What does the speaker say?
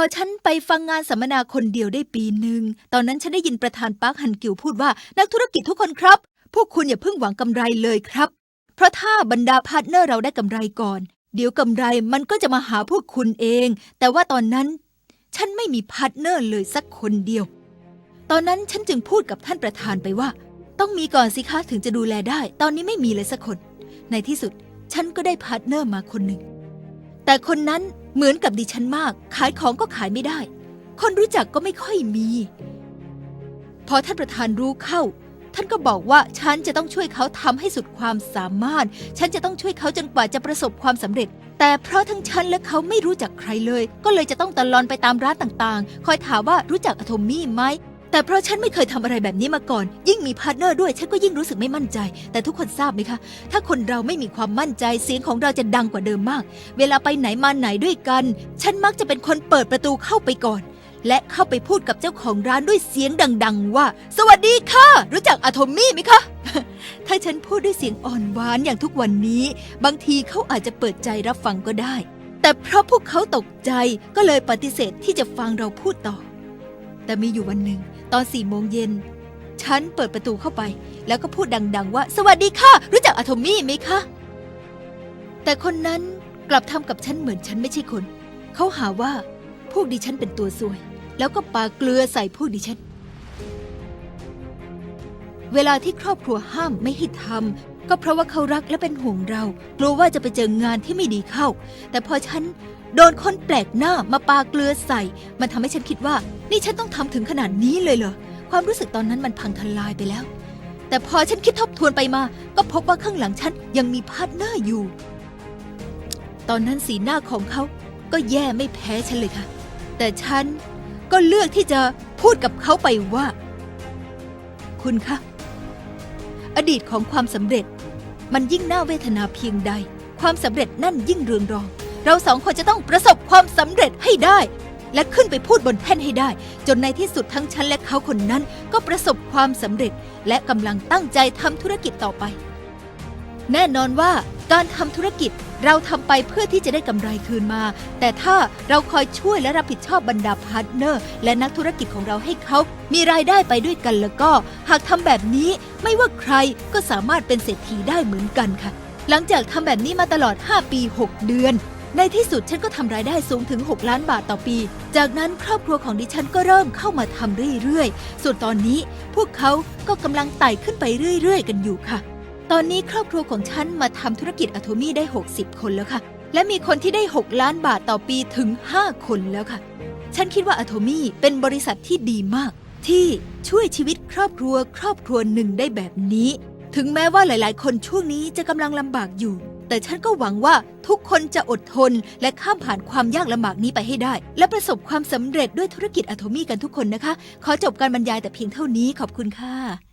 อฉันไปฟังงานสัมมนาคนเดียวได้ปีหนึ่ง ตอนนั้นฉันได้ยินประธานปาร์คฮันกิวพูดว่านักธุรกิจทุกคนครับ พวกคุณอย่าเพิ่งหวังกำไรเลยครับ เพราะถ้าบรรดาพาร์ทเนอร์เราได้กำไรก่อน เดี๋ยวกำไรมันก็จะมาหาพวกคุณเอง แต่ว่าตอนนั้น ฉันไม่มีพาร์ทเนอร์เลยสักคนเดียว ตอนนั้นฉันจึงพูดกับท่านประธานไปว่า ต้องมีก่อนสิคะถึงจะดูแลได้ ตอนนี้ไม่มีเลยสักคน ในที่สุดฉันก็ได้พาร์ทเนอร์มาคนหนึ่ง แต่คนนั้นเหมือนกับดิฉันมาก ขายของก็ขายไม่ได้ คนรู้จักก็ไม่ค่อยมี พอท่านประธานรู้เข้า ท่านก็บอกว่าฉันจะต้องช่วยเขาทำให้สุดความสามารถ ฉันจะต้องช่วยเขาจนกว่าจะประสบความสำเร็จ แต่เพราะทั้งฉันและเขาไม่รู้จักใครเลย ก็เลยจะต้องตะลอนไปตามร้านต่างๆ คอยถามว่ารู้จักอะโทมี่ไหม แต่เพราะฉันไม่เคยทำอะไรแบบนี้มาก่อน ยิ่งมีพาร์ทเนอร์ด้วย ฉันก็ยิ่งรู้สึกไม่มั่นใจ แต่ทุกคนทราบไหมคะ ถ้าคนเราไม่มีความมั่นใจเสียงของเราจะดังกว่าเดิมมาก เวลาไปไหนมาไหนด้วยกัน ฉันมักจะเป็นคนเปิดประตูเข้าไปก่อน และเข้าไปพูดกับเจ้าของร้านด้วยเสียงดัง ๆ ว่า สวัสดีค่ะ รู้จักอะโทมี่ไหมคะ ถ้าฉันพูดด้วยเสียงอ่อนหวานอย่างทุกวันนี้ บางทีเขาอาจจะเปิดใจรับฟังก็ได้ แต่เพราะพวกเขาตกใจก็เลยปฏิเสธที่จะฟังเราพูดต่อ แต่มีอยู่วันหนึ่ง ตอนสี่โมงเย็น ฉันเปิดประตูเข้าไป แล้วก็พูดดัง ๆ ว่า สวัสดีค่ะ รู้จักอะโทมี่ไหมคะ แต่คนนั้นกลับทำกับฉันเหมือนฉันไม่ใช่คน เขาหาว่าพวกดิฉันเป็นตัวซวย แล้วก็ปาเกลือใส่พวกดิฉัน เวลาที่ครอบครัวห้ามไม่ให้ทำก็เพราะว่าเขารักและเป็นห่วงเรา กลัวว่าจะไปเจองานที่ไม่ดีเข้า แต่พอฉันโดนคนแปลกหน้ามาปาเกลือใส่ มันทำให้ฉันคิดว่า นี่ฉันต้องทำถึงขนาดนี้เลยเหรอ ความรู้สึกตอนนั้นมันพังทลายไปแล้ว แต่พอฉันคิดทบทวนไปมา ก็พบว่าข้างหลังฉันยังมีพาร์ทเนอร์อยู่ ตอนนั้นสีหน้าของเขาก็แย่ไม่แพ้ฉันเลยค่ะ แต่ฉันก็เลือกที่จะพูดกับเขาไปว่า คุณคะ อดีตของความสำเร็จ มันยิ่งน่าเวทนาเพียงใด ความสำเร็จนั่นยิ่งเรืองรอง เราสองคนจะต้องประสบความสำเร็จให้ได้ และขึ้นไปพูดบนแท่นให้ได้ จนในที่สุดทั้งฉันและเขาคนนั้นก็ประสบความสำเร็จ และกำลังตั้งใจทำธุรกิจต่อไป แน่นอนว่าการทำธุรกิจเราทำไปเพื่อที่จะได้กำไรคืนมา แต่ถ้าเราคอยช่วยและรับผิดชอบบรรดาพาร์ทเนอร์ และนักธุรกิจของเราให้เขา มีรายได้ไปด้วยกันแล้วก็ หากทำแบบนี้ไม่ว่าใครก็สามารถเป็นเศรษฐีได้เหมือนกันค่ะ หลังจากทำแบบนี้มาตลอด 5 ปี 6 เดือน ในที่สุดฉันก็ทำรายได้สูงถึง 6 ล้านบาทต่อปี จากนั้นครอบครัวของดิฉันก็เริ่มเข้ามาทำเรื่อยๆ ส่วนตอนนี้พวกเขาก็กำลังไต่ขึ้นไปเรื่อยๆ กันอยู่ค่ะ ตอนนี้ครอบครัวของฉันมาทำธุรกิจอะโทมี่ได้ 60 คนแล้วค่ะ และมีคนที่ได้ 6 ล้านบาทต่อปีถึง 5 คนแล้วค่ะ ฉันคิดว่าอะโทมี่เป็นบริษัทที่ดีมาก ที่ช่วยชีวิตครอบครัวครอบครัวหนึ่งได้แบบนี้ ถึงแม้ว่าหลาย ๆ คนช่วงนี้จะกำลังลำบากอยู่ แต่ฉันก็หวังว่าทุกคนจะอดทน และข้ามผ่านความยากลำบากนี้ไปให้ได้ และประสบความสำเร็จด้วยธุรกิจอะโทมี่กันทุกคนนะคะ ขอจบการบรรยายแต่เพียงเท่านี้ขอบคุณค่ะ